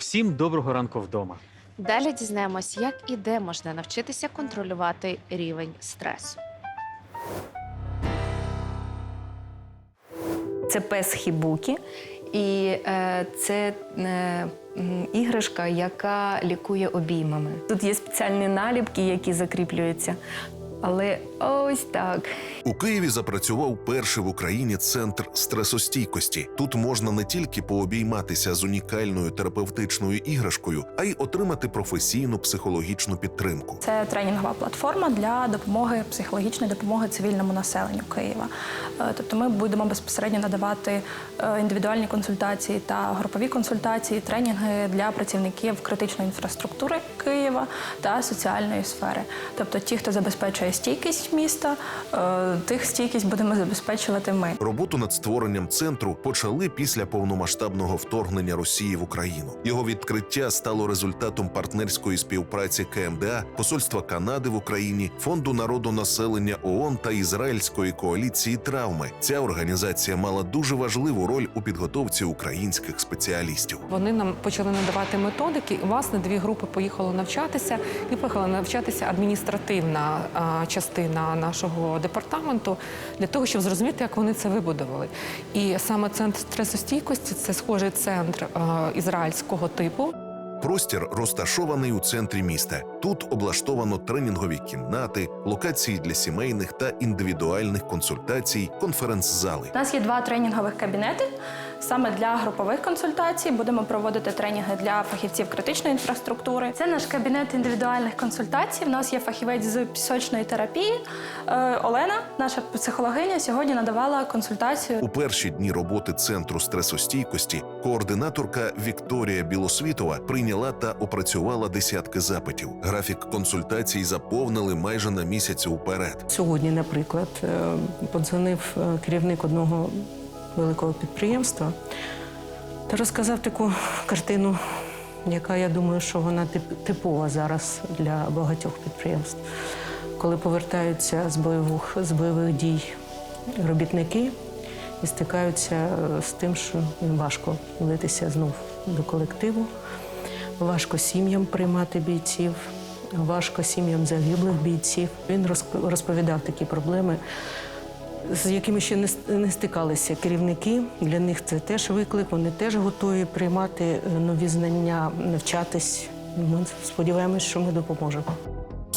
Всім доброго ранку вдома. Далі дізнаємось, як і де можна навчитися контролювати рівень стресу. Це пес хібукі, і е, це е, іграшка, яка лікує обіймами. Тут є спеціальні наліпки, які закріплюються. Але ось так. У Києві запрацював перший в Україні центр стресостійкості. Тут можна не тільки пообійматися з унікальною терапевтичною іграшкою, а й отримати професійну психологічну підтримку. Це тренінгова платформа для допомоги психологічної допомоги цивільному населенню Києва. Е, Тобто ми будемо безпосередньо надавати е, індивідуальні консультації та групові консультації, тренінги для працівників критичної інфраструктури Києва та соціальної сфери. Тобто, ті, хто забезпечує стійкість міста, е, тих стійкість будемо забезпечувати ми. Роботу над створенням центру почали після повномасштабного вторгнення Росії в Україну. Його відкриття стало результатом партнерської співпраці КМДА, Посольства Канади в Україні, Фонду народу населення ООН та Ізраїльської коаліції травми. Ця організація мала дуже важливу роль у підготовці українських спеціалістів. Вони нам почали надавати методики. І, власне, дві групи поїхали навчатися, і поїхала навчатися адміністративна частина нашого департаменту для того, щоб зрозуміти, як вони це вибудували. І саме центр стресостійкості це схожий центр ізраїльського типу. Простір розташований у центрі міста. Тут облаштовано тренінгові кімнати, локації для сімейних та індивідуальних консультацій, конференц-зали. У нас є два тренінгових кабінети. Саме для групових консультацій будемо проводити тренінги для фахівців критичної інфраструктури. Це наш кабінет індивідуальних консультацій. У нас є фахівець з пісочної терапії. Е, Олена, наша психологиня, сьогодні надавала консультацію У перші дні роботи центру стресостійкості координаторка Вікторія Білосвітова прийняла та опрацювала десятки запитів. Графік консультацій заповнили майже на місяць уперед. Сьогодні, наприклад, е, подзвонив е, керівник одного великого підприємства та розказав таку картину, яка я думаю, що вона тип- типова зараз для багатьох підприємств. Коли повертаються з бойових, з бойових дій робітники і стикаються е, з тим, що їм важко влитися знов до колективу, важко сім'ям приймати бійців, важко сім'ям загиблих бійців. Він розповідав такі проблеми, з якими ще не стикалися керівники. Для них це теж виклик. Вони теж готові приймати е, нові знання, навчатись. Ми сподіваємось, що ми допоможемо.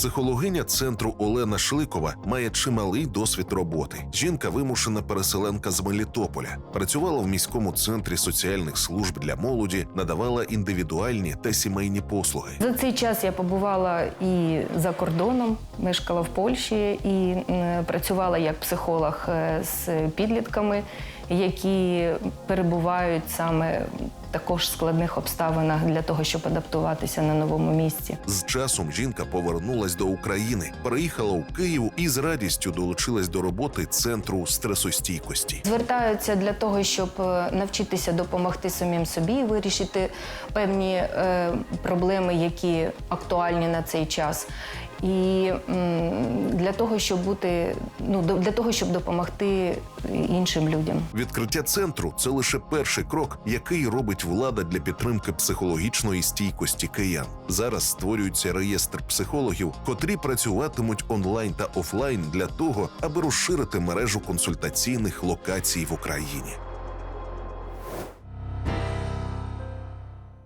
Психологиня центру Олена Шликова має чималий досвід роботи. Жінка вимушена переселенка з Мелітополя. Працювала в міському центрі соціальних служб для молоді, надавала індивідуальні та сімейні послуги. За цей час я побувала і за кордоном, мешкала в Польщі і працювала як психолог е, з підлітками, які перебувають саме також складних обставинах для того, щоб адаптуватися на новому місці. З часом жінка повернулась до України, переїхала у Київ і з радістю долучилась до роботи центру стресостійкості. Звертаються для того, щоб е, навчитися допомогти самим собі, вирішити певні е, проблеми, які актуальні на цей час. І для того, щоб бути ну для того, щоб допомогти іншим людям. Відкриття центру це лише перший крок, який робить влада для підтримки психологічної стійкості киян. Зараз створюється реєстр психологів, котрі працюватимуть онлайн та офлайн для того, аби розширити мережу консультаційних локацій в Україні.